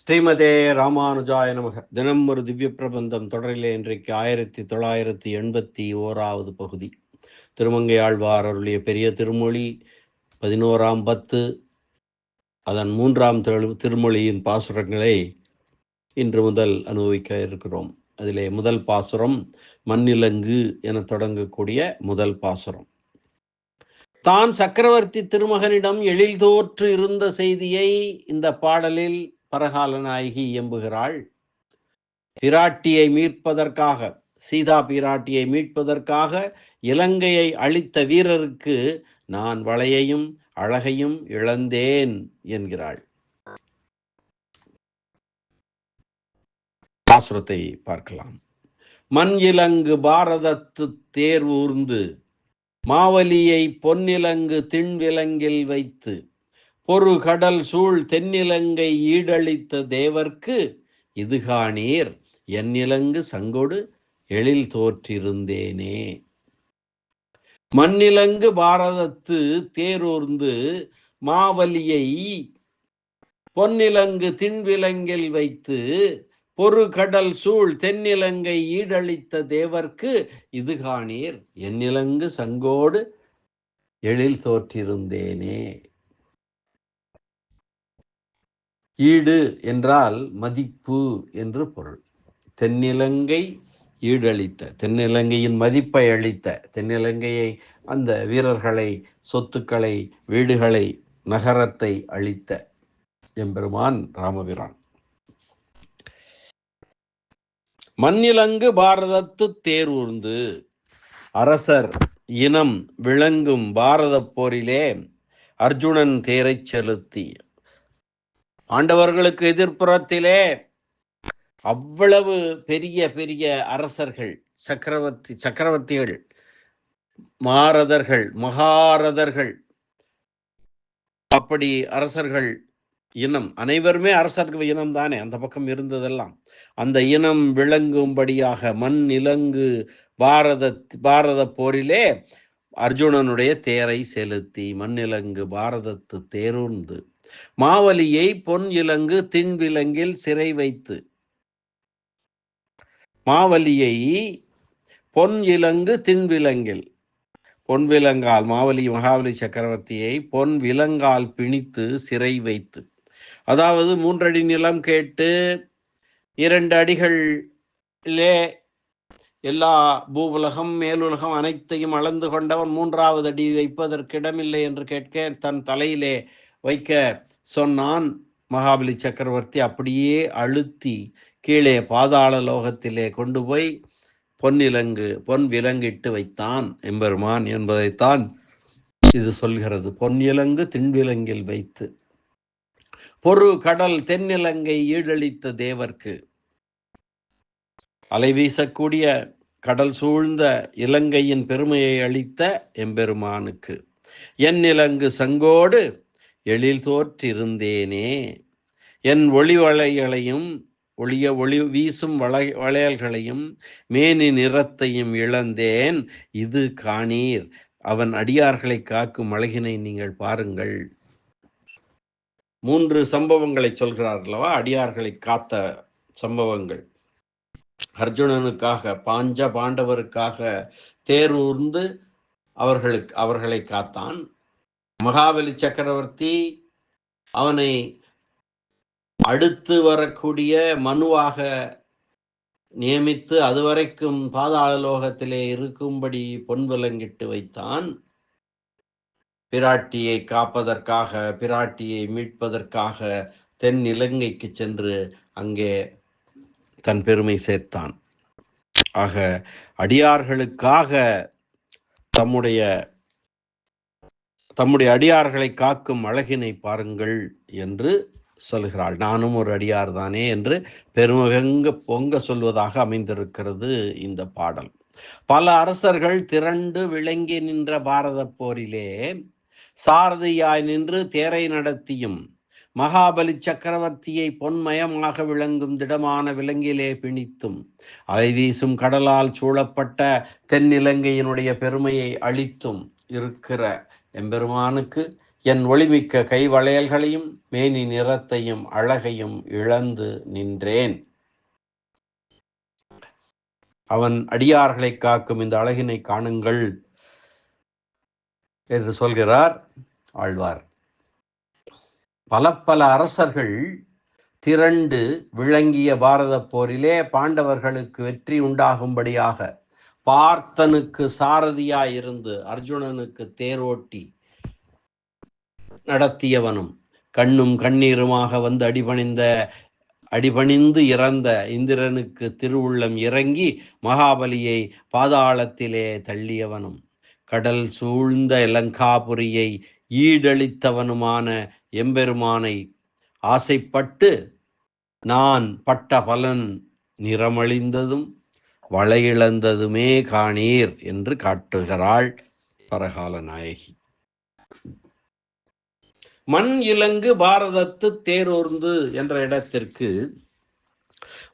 ஸ்ரீமதே ராமானுஜாய நமக. தினம் ஒரு திவ்ய பிரபந்தம் தொடரிலே இன்றைக்கு ஆயிரத்தி தொள்ளாயிரத்தி எண்பத்தி ஓராவது பகுதி. திருமங்கை ஆழ்வார் அருளிய பெரிய திருமொழி பதினோராம் பத்து அதன் மூன்றாம் திரு திருமொழியின் பாசுரங்களை இன்று முதல் அனுபவிக்க இருக்கிறோம். அதிலே முதல் பாசுரம் மண்ணிலங்கு என தொடங்கக்கூடிய முதல் பாசுரம். தான் சக்கரவர்த்தி திருமகனிடம் எழில் தோற்று இருந்த செய்தியை இந்த பாடலில் பரகால நாயகி இயம்புகிறாள். பிராட்டியை மீட்பதற்காக சீதா பிராட்டியை மீட்பதற்காக இலங்கையை அழித்த வீரருக்கு நான் வளையையும் அழகையும் இழந்தேன் என்கிறாள். பாசுரத்தை பார்க்கலாம். மண் இலங்கு பாரதத்து தேர்வூர்ந்து மாவலியை பொன்னிலங்கு திண்விலங்கில் வைத்து பொறு கடல் சூழ் தென்னிலங்கை ஈடளித்த தேவர்க்கு இதுகாணீர். என்னிலங்கு சங்கொடு எழில் தோற்றிருந்தேனே. மண்ணிலங்கு பாரதத்து தேரூர்ந்து மாவலியை பொன்னிலங்கு திண்விலங்கில் வைத்து பொறு கடல் சூழ் தென்னிலங்கை ஈடளித்த தேவர்க்கு இது காணீர் என்னிலங்கு சங்கோடு எழில் தோற்றிருந்தேனே. ஈடு என்றால் மதிப்பு என்று பொருள். தென்னிலங்கை ஈடளித்த தென்னிலங்கையின் மதிப்பை அளித்த தென்னிலங்கையை அந்த வீரர்களை சொத்துக்களை வீடுகளை நகரத்தை அளித்த எம்பெருமான் ராமபிரான். மண்ணிலங்கு பாரதத்து தேரூர்ந்து அரசர் இனம் விளங்கும் பாரத போரிலே அர்ஜுனன் தேரை செலுத்தி ஆண்டவர்களுக்கு எதிர்ப்புறத்திலே அவ்வளவு பெரிய பெரிய அரசர்கள் சக்கரவர்த்தி சக்கரவர்த்திகள் மாரதர்கள் மகாரதர்கள் அப்படி அரசர்கள் இனம் அனைவருமே அரசர்கள் இனம் தானே அந்த பக்கம் இருந்ததெல்லாம். அந்த இனம் விளங்கும்படியாக மண் இலங்கு பாரத பாரத போரிலே அர்ஜுனனுடைய தேரை செலுத்தி மண்ணிலங்கு பாரதத்து தேரூர்ந்து மாவலியை பொன் இலங்கு தின்விலங்கில் சிறை வைத்து. மாவலியை பொன் இலங்கு தின்விலங்கில் பொன் விலங்கால் மாவலி மகாவலி சக்கரவர்த்தியை பொன் விலங்கால் பிணித்து சிறை வைத்து. அதாவது மூன்றடி நிலம் கேட்டு இரண்டு அடிகளிலே எல்லா பூவுலகம் மேலுலகம் அனைத்தையும் அளந்து கொண்டவன் மூன்றாவது அடி வைப்பதற்கு இடமில்லை என்று கேட்க தன் தலையிலே வைக்க சொன்னான் மகாபலி சக்கரவர்த்தி. அப்படியே அழுத்தி கீழே பாதாள லோகத்திலே கொண்டு போய் பொன்னிலங்கு பொன் விலங்கிட்டு வைத்தான் எம்பெருமான் என்பதைத்தான் இது சொல்கிறது. பொன்னிலங்கு திண்விலங்கில் வைத்து. பொறு கடல் தென்னிலங்கை ஈடழித்த தேவர்க்கு. அலை வீசக்கூடிய கடல் சூழ்ந்த இலங்கையின் பெருமையை அளித்த எம்பெருமானுக்கு. என் இலங்கு சங்கோடு எழில் தோற்றிருந்தேனே. என் ஒளி வளைகளையும் ஒளிய ஒளி வீசும் வளை வளையல்களையும் மேனி நிறத்தையும் இழந்தேன். இது காணீர். அவன் அடியார்களை காக்கும் அழகினை நீங்கள் பாருங்கள். மூன்று சம்பவங்களை சொல்கிறார் அல்லவா? அடியார்களை காத்த சம்பவங்கள். அர்ஜுனனுக்காக பாஞ்ச பாண்டவருக்காக தேரூர்ந்து அவர்களுக்கு அவர்களை காத்தான். மகாபலி சக்கரவர்த்தி அவனை அடுத்து வரக்கூடிய மனுவாக நியமித்து அதுவரைக்கும் பாதாள லோகத்திலே இருக்கும்படி பொன்விலங்கிட்டு வைத்தான். பிராட்டியை காப்பதற்காக பிராட்டியை மீட்பதற்காக தென் இலங்கைக்கு சென்று அங்கே தன் பெருமை சேர்த்தான். ஆக அடியார்களுக்காக தம்முடைய தம்முடைய அடியார்களை காக்கும் அழகினை பாருங்கள் என்று சொல்கிறாள். நானும் ஒரு அடியார் தானே என்று பெருமகங்க பொங்க சொல்வதாக அமைந்திருக்கிறது இந்த பாடல். பல அரசர்கள் திரண்டு விளங்கி நின்ற பாரத போரிலே சாரதியாய் நின்று தேரை நடத்தியும் மகாபலி சக்கரவர்த்தியை பொன்மயமாக விளங்கும் திடமான விலங்கிலே பிணித்தும் அலைவீசும் கடலால் சூழப்பட்ட தென்னிலங்கையினுடைய பெருமையை அளித்தும் இருக்கிற எம்பெருமானுக்கு என் ஒளிமிக்க கைவளையல்களையும் மேனி நிறத்தையும் அழகையும் இழந்து நின்றேன். அவன் அடியார்களை காக்கும் இந்த அழகினை காணுங்கள் என்று சொல்கிறார் ஆழ்வார். பல பல அரசர்கள் திரண்டு விளங்கிய பாரத போரிலே பாண்டவர்களுக்கு வெற்றி உண்டாகும்படியாக பார்த்தனுக்கு சாரதியாய் இருந்து அர்ஜுனனுக்கு தேரோட்டி நடத்தியவனும் கண்ணும் கண்ணீருமாக வந்து அடிபணிந்த அடிபணிந்து இறந்த இந்திரனுக்கு திருவுள்ளம் இறங்கி மகாபலியை பாதாளத்திலே தள்ளியவனும் கடல் சூழ்ந்த லங்காபுரியை ஈடளித்தவனுமான எம்பெருமானை ஆசைப்பட்டு நான் பட்ட பலன் நிறமழிந்ததும் வளையிழந்ததுமே காணீர் என்று காட்டுகிறாள் பரகால நாயகி. மண் இலங்கு பாரதத்து தேரூர்ந்து என்ற இடத்திற்கு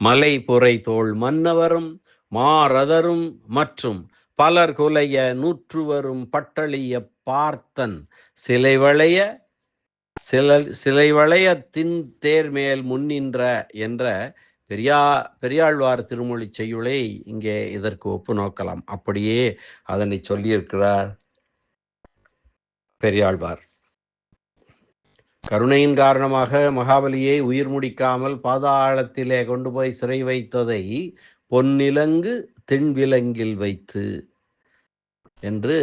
மலை புரை தோல் மன்னவரும் மாரதரும் மற்றும் பலர் குலைய நூற்றுவரும் பட்டளிய பார்த்தன் சிலை வளைய சில சிலை வளையத்தின் தேர் மேல் முன்னின்ற என்ற பெரியா பெரியாழ்வார் திருமொழி செய்யுளை இங்கே இதற்கு ஒப்பு நோக்கலாம். அப்படியே அதனை சொல்லியிருக்கிறார் பெரியாழ்வார். கருணையின் காரணமாக மகாபலியை உயிர் முடிக்காமல் பாதாளத்திலே கொண்டு போய் சிறை வைத்ததை பொன்னிலங்கு தென்விலங்கில் வைத்து என்று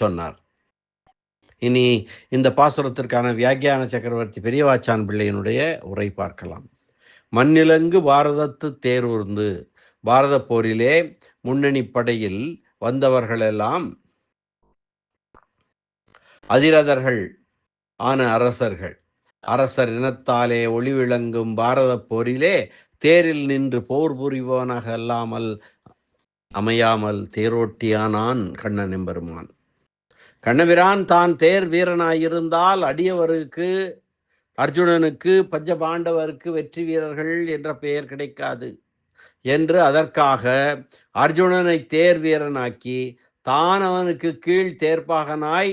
சொன்னார். இனி இந்த பாசுரத்திற்கான வியாக்கியான சக்கரவர்த்தி பெரியவாச்சான் பிள்ளையினுடைய உரை பார்க்கலாம். மண்ணிலங்கு பாரதத்து தேரூர்ந்து. பாரத போரிலே முன்னணி படையில் வந்தவர்களெல்லாம் அதிரதர்கள் ஆன அரசர்கள். அரசர் இனத்தாலே ஒளி விளங்கும் பாரத போரிலே தேரில் நின்று போர் புரிபவனாக அல்லாமல் அமையாமல் தேரோட்டியானான் கண்ணன் எம்பெருமான். கண்ணபிரான் தான் தேர் வீரனாயிருந்தால் அடியவருக்கு அர்ஜுனனுக்கு பஞ்ச பாண்டவருக்கு வெற்றி வீரர்கள் என்ற பெயர் கிடைக்காது என்று அதற்காக அர்ஜுனனை தேர் வீரனாக்கி தான் அவனுக்கு கீழ் தேர்ப்பாகனாய்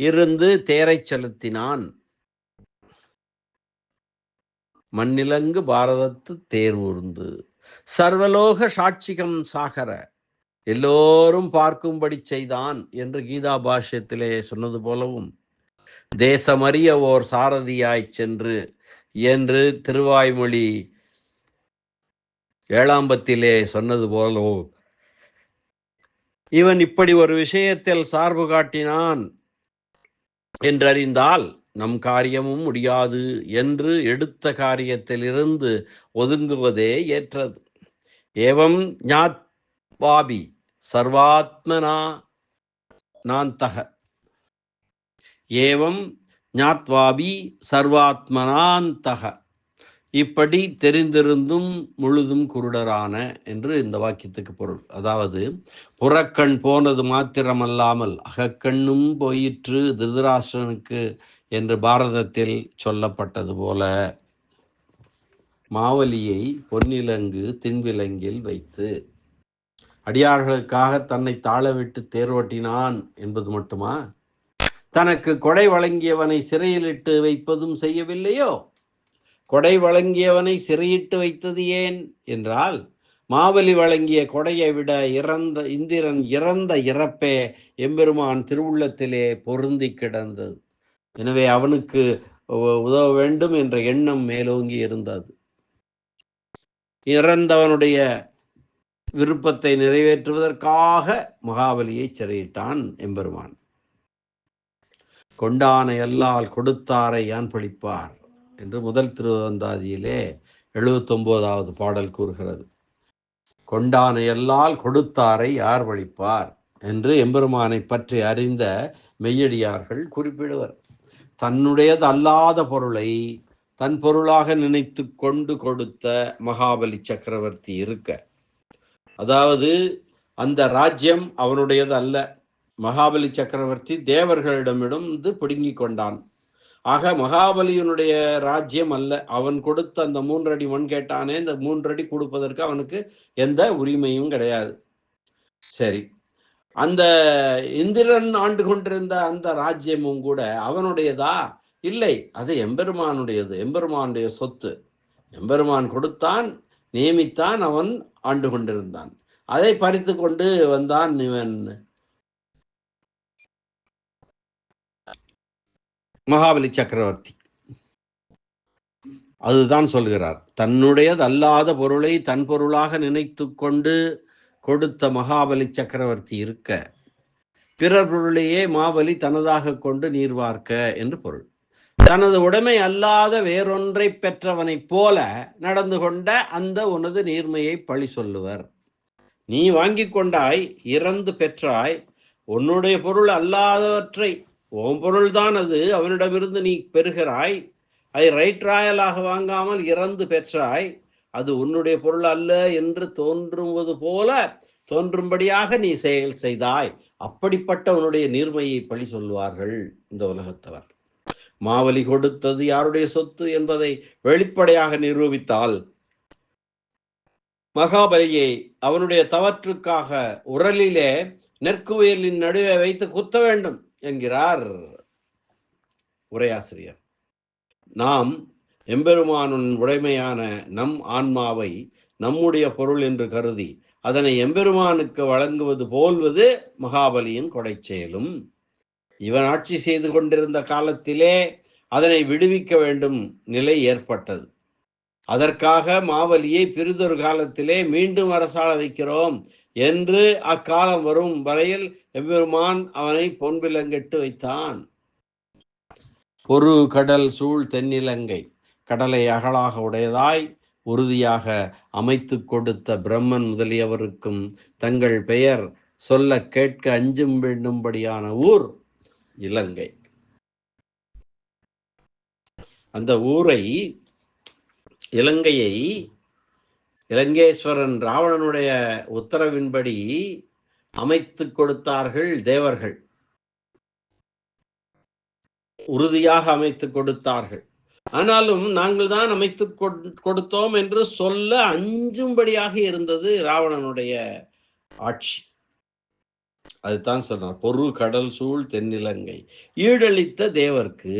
இருந்து தேரை செலுத்தினான். மண்ணிலங்கு பாரதத்து தேர் ஊர்ந்து. சர்வலோக சாட்சிகம் சாகர எல்லோரும் பார்க்கும்படி செய்தான் என்று கீதா பாஷ்யத்திலே சொன்னது போலவும் தேசமறிய ஓர் சாரதியாய் சென்று என்று திருவாய்மொழி ஏழாம்பத்திலே சொன்னது போலவும் இவன் இப்படி ஒரு விஷயத்தில் சார்பு காட்டினான் என்றறிந்தால் நம் காரியமும் முடியாது என்று எடுத்த காரியத்திலிருந்து ஒதுங்குவதே ஏற்றது. ஏவம் ஞாத்வாபி சர்வாத்மனா நாந்தக ஏவம் ஞாத்வாபி சர்வாத்மனாந்தக. இப்படி தெரிந்திருந்தும் முழுதும் குருடரான என்று இந்த வாக்கியத்துக்கு பொருள். அதாவது புறக்கண் போனது மாத்திரமல்லாமல் அகக்கண்ணும் போயிற்று திருதராஷ்டிரனுக்கு என்று பாரதத்தில் சொல்லப்பட்டது போல மாவலியை பொன்னிலங்கு தின்விலங்கில் வைத்து அடியார்களுக்காக தன்னை தாழவிட்டு தேரோட்டினான் என்பது மட்டுமா? தனக்கு கொடை வழங்கியவனை சிறையிலிட்டு வைப்பதும் செய்யவில்லையோ? கொடை வழங்கியவனை சிறையிட்டு வைத்தது ஏன்? என்றால் மாவலி வழங்கிய கொடையை விட இறந்த இந்திரன் இறந்த இறப்பே எம்பெருமான் திருவுள்ளத்திலே பொருந்தி கிடந்தது. எனவே அவனுக்கு உதவ வேண்டும் என்ற எண்ணம் மேலோங்கி இருந்தது. இறந்தவனுடைய விருப்பத்தை நிறைவேற்றுவதற்காக மகாபலியை சிறையிட்டான் எம்பெருமான். கொண்டானை அல்லால் கொடுத்தாரை யான் பழிப்பார்? என்று முதல் திருவந்தாதியிலே எழுபத்தொம்போதாவது பாடல் கூறுகிறது. கொண்டானை எல்லால் கொடுத்தாரை யார் வழிப்பார் என்று எம்பெருமானை பற்றி அறிந்த மெய்யடியார்கள் குறிப்பிடுவர். தன்னுடையது அல்லாத பொருளை தன் பொருளாக நினைத்து கொண்டு கொடுத்த மகாபலி சக்கரவர்த்தி இருக்க. அதாவது அந்த ராஜ்யம் அவனுடையது அல்ல. மகாபலி சக்கரவர்த்தி தேவர்களிடமிருந்து பிடுங்கி கொண்டான். ஆக மகாபலியினுடைய ராஜ்யம் அல்ல. அவன் கொடுத்த அந்த மூன்றடி மண் கேட்டானே இந்த மூன்றடி கொடுப்பதற்கு அவனுக்கு எந்த உரிமையும் கிடையாது. சரி. அந்த இந்திரன் ஆண்டு கொண்டிருந்த அந்த ராஜ்யமும் கூட அவனுடையதா? இல்லை. அது எம்பெருமானுடையது. எம்பெருமானுடைய சொத்து. எம்பெருமான் கொடுத்தான் நியமித்தான் அவன் ஆண்டு கொண்டிருந்தான். அதை பறித்து கொண்டு வந்தான் இவன். மகாபலி சக்கரவர்த்தி. அதுதான் சொல்கிறார் தன்னுடையது அல்லாத பொருளை தன் பொருளாக நினைத்து கொண்டு கொடுத்த மகாபலி சக்கரவர்த்தி இருக்க பிறர் பொருளையே மாபலி தனதாக கொண்டு நீர்வார்க்க என்று பொருள். தனது உடைமை அல்லாத வேறொன்றை பெற்றவனைப் போல நடந்து கொண்ட அந்த உனது நீர்மையை பழி சொல்லுவர். நீ வாங்கி கொண்டாய் இறந்து பெற்றாய் உன்னுடைய பொருள் அல்லாதவற்றை உன் பொருள்தான் அது அவனிடமிருந்து நீ பெறுகிறாய். அதை ரைட் ராயலாக வாங்காமல் இறந்து பெற்றாய். அது உன்னுடைய பொருள் அல்ல என்று தோன்றுவது போல தோன்றும்படியாக நீ செயல் செய்தாய். அப்படிப்பட்ட உன்னுடைய நீர்மையை பழி சொல்வார்கள் இந்த உலகத்தவர். மாவலி கொடுத்தது யாருடைய சொத்து என்பதை வெளிப்படையாக நிரூபித்தால் மகாபலியை அவனுடைய தவற்றுக்காக உரலிலே நெற்குவயலின் நடுவே வைத்து குத்த வேண்டும். என்கிறார் உரையாசிரியர். நாம் எம்பெருமானின் உடைமையான நம் ஆன்மாவை நம்முடைய பொருள் என்று கருதி அதனை எம்பெருமானுக்கு வழங்குவது போல்வது மகாபலியின் கொடை செயலும் இவன் ஆட்சி செய்து கொண்டிருந்த காலத்திலே அதனை விடுவிக்க வேண்டும் நிலை ஏற்பட்டது. அதற்காக மாவலியை பிறிதொரு காலத்திலே மீண்டும் அரசாள வைக்கிறோம் என்று அக்காலம் வரும் வரையில் எம்பெருமான் அவனை பொன்பிலங்கெட்டு வைத்தான். ஒரு கடல் சூழ் தென்னிலங்கை கடலை அகலாக உடையதாய் உறுதியாக அமைத்து கொடுத்த பிரம்மன் முதலியவருக்கும் தங்கள் பெயர் சொல்ல கேட்க அஞ்சும் வேண்டும்படியான ஊர் இலங்கை. அந்த ஊரை இலங்கையை இலங்கேஸ்வரன் ராவணனுடைய உத்தரவின்படி அமைத்து கொடுத்தார்கள் தேவர்கள். உறுதியாக அமைத்து கொடுத்தார்கள். ஆனாலும் நாங்கள் தான் அமைத்து கொடுத்தோம் என்று சொல்ல அஞ்சும்படியாக இருந்தது ராவணனுடைய ஆட்சி. அதுதான் சொன்னார் பொரு கடல் சூழ் தென்னிலங்கை. ஈடளித்த தேவர்க்கு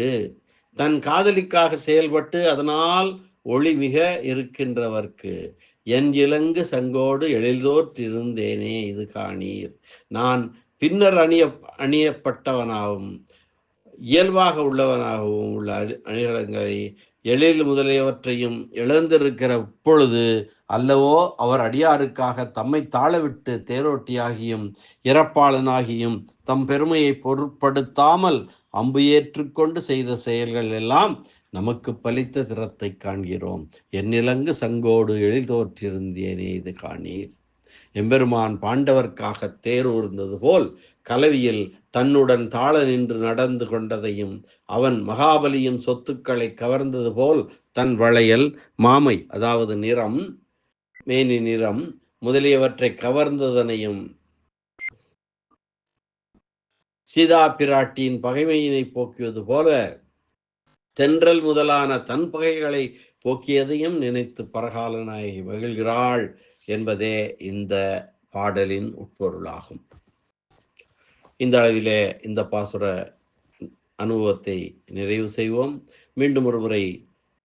தன் காதலிக்காக செயல்பட்டு அதனால் ஒளி மிக இருக்கின்றவர்க்கு என் இலங்கு சங்கோடு எழில்தோற்றிருந்தேனே இது காணீர். நான் பின்னர் அணிய அணியப்பட்டவனாகவும் இயல்பாக உள்ளவனாகவும் உள்ள அணிகலங்களை எழில் முதலியவற்றையும் இழந்திருக்கிற பொழுது அல்லவோ அவர் அடியாருக்காக தம்மை தாழவிட்டு தேரோட்டியாகியும் இறப்பாளனாகியும் தம் பெருமையை பொருட்படுத்தாமல் அம்பு ஏற்றுக்கொண்டு செய்த செயல்கள் எல்லாம் நமக்கு பலித்த திறத்தை காண்கிறோம். என்னிலங்கு சங்கோடு எழில்தோற்றிருந்தேனே இது காணீர். எம்பெருமான் பாண்டவர்க்காக தேரூர்ந்தது போல் கலவியில் தன்னுடன் தாழ நின்று நடந்து கொண்டதையும் அவன் மகாபலியின் சொத்துக்களை கவர்ந்தது போல் தன் வளையல் மாமை அதாவது நிறம் மேனி நிறம் முதலியவற்றை கவர்ந்ததனையும் சீதா பிராட்டியின் பகைமையினை போக்கியது போல தென்றல் முதலான தன் பகைகளை போக்கியதையும் நினைத்து பரகாலனாய் மகிழ்கிறாள் என்பதே இந்த பாடலின் உட்பொருளாகும். இந்த அளவிலே இந்த பாசுர அனுபவத்தை நிறைவு செய்வோம். மீண்டும் ஒரு முறை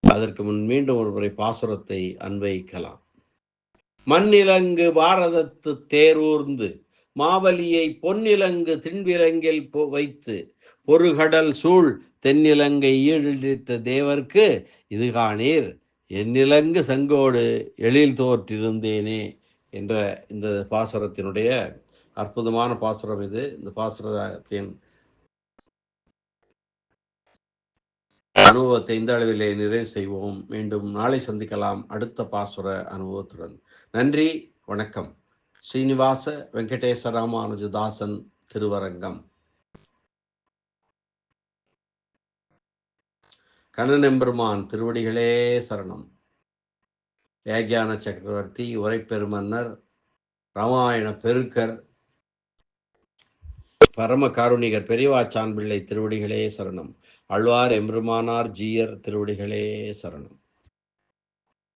அதற்கு முன் மீண்டும் ஒரு முறை பாசுரத்தை அன்வைக்கலாம் மண்ணிலங்கு பாரதத்து தேரூர்ந்து மாவலியை பொன்னிலங்கு தின்விலங்கில் வைத்து பொறுகடல் சூழ் தென்னிலங்கை ஈழித்த தேவர்க்கு இது காணீர். என்னிலங்கு சங்கோடு எழில் தோற்றிருந்தேனே என்ற இந்த பாசுரத்தினுடைய அற்புதமான பாசுரம் இது. இந்த பாசுரத்தின் அனுபவத்தை இந்த அளவிலே நிறைவு செய்வோம். மீண்டும் நாளை சந்திக்கலாம். அடுத்த பாசுர அனுபவத்துடன். நன்றி. வணக்கம். ஸ்ரீனிவாச வெங்கடேச ராமானுஜதாசன் திருவரங்கம். கண்ணனெம்பெருமான் திருவடிகளே சரணம். வியாகியான சக்கரவர்த்தி உரைப்பெருமன்னர் ராமாயண பெருக்கர் பரம காருணிகர் பெரியவாச்சான் பிள்ளை திருவடிகளே சரணம். அழ்வார் எம்பெருமானார் ஜீயர் திருவடிகளே சரணம்.